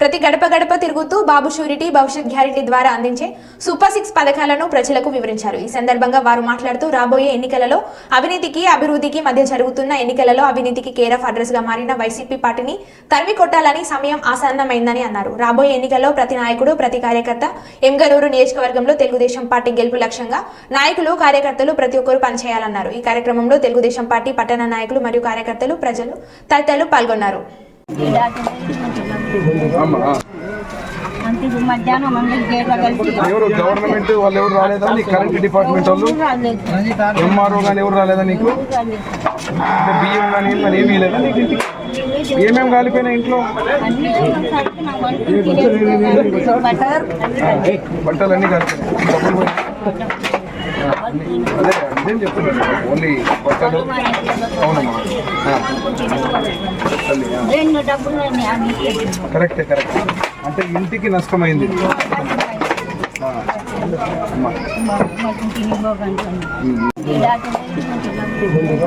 ప్రతి గడప గడప తిరుగుతూ బాబు షూరిటీ భవిష్యత్ గ్యారెంటీ ద్వారా అందించే సూపర్ సిక్స్ పథకాలను ప్రజలకు వివరించారు. ఈ సందర్భంగా వారు మాట్లాడుతూ రాబోయే ఎన్నికలలో అవినీతికి అభివృద్ధికి మధ్య జరుగుతున్న ఎన్నికలలో అవినీతికి కేర్ ఆఫ్ అడ్రస్గా మారిన వైసీపీ పార్టీని తరిమి కొట్టాలని సమయం ఆసన్నమైందని అన్నారు. రాబోయే ఎన్నికల్లో ప్రతి నాయకుడు ప్రతి కార్యకర్త ఎంగనూరు నియోజకవర్గంలో తెలుగుదేశం పార్టీ గెలుపు లక్ష్యంగా నాయకులు కార్యకర్తలు ప్రతి ఒక్కరూ పనిచేయాలన్నారు. ఈ కార్యక్రమంలో తెలుగుదేశం పార్టీ పట్టణ నాయకులు మరియు కార్యకర్తలు ప్రజలు తదితరులు పాల్గొన్నారు. మధ్యాహ్నం ఎవరు గవర్నమెంట్ వాళ్ళు ఎవరు రాలేదా? నీ కరెంట్ డిపార్ట్మెంట్ వాళ్ళు? ఎంఆర్ఓ కానీ ఎవరు రాలేదా నీకు? బియ్యం కానీ మరి ఏమీ లేదా నీకు? ఏమేమి కాలిపోయినాయి ఇంట్లో? అన్ని బటర్ బట్టలన్నీ కాలిపోయినాయి. డబ్బులు. అదే చెప్తున్నాను ఓన్లీ బట్టలు? అవునమ్మా. కరెక్టే కరెక్ట్. అంటే ఇంటికి నష్టమైంది.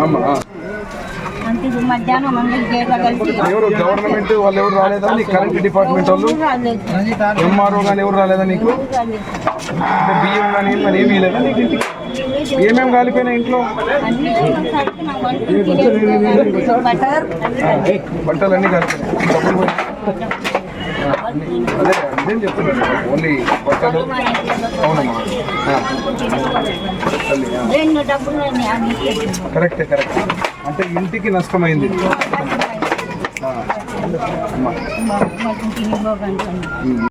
అమ్మా. ఎవరు గవర్నమెంట్ వాళ్ళు ఎవరు రాలేదా? కరెంట్ డిపార్ట్మెంట్ వాళ్ళు? ఎంఆర్ఓ కానీ ఎవరు రాలేదా నీకు? అంటే బియ్యం కానీ మరి ఏమీ లేదా నీకు ఇంటికి ఏమేమి కాలిపోయినాయి ఇంట్లో అన్ని బటర్ బట్టలన్నీ కాలిపోయినాయి. అదే అదేం చెప్తున్నాను ఓన్లీ బట్టలు అవునమ్మా అన్ని కరెక్టే కరెక్ట్ అంటే ఇంటికి నష్టమైంది. అమ్మా.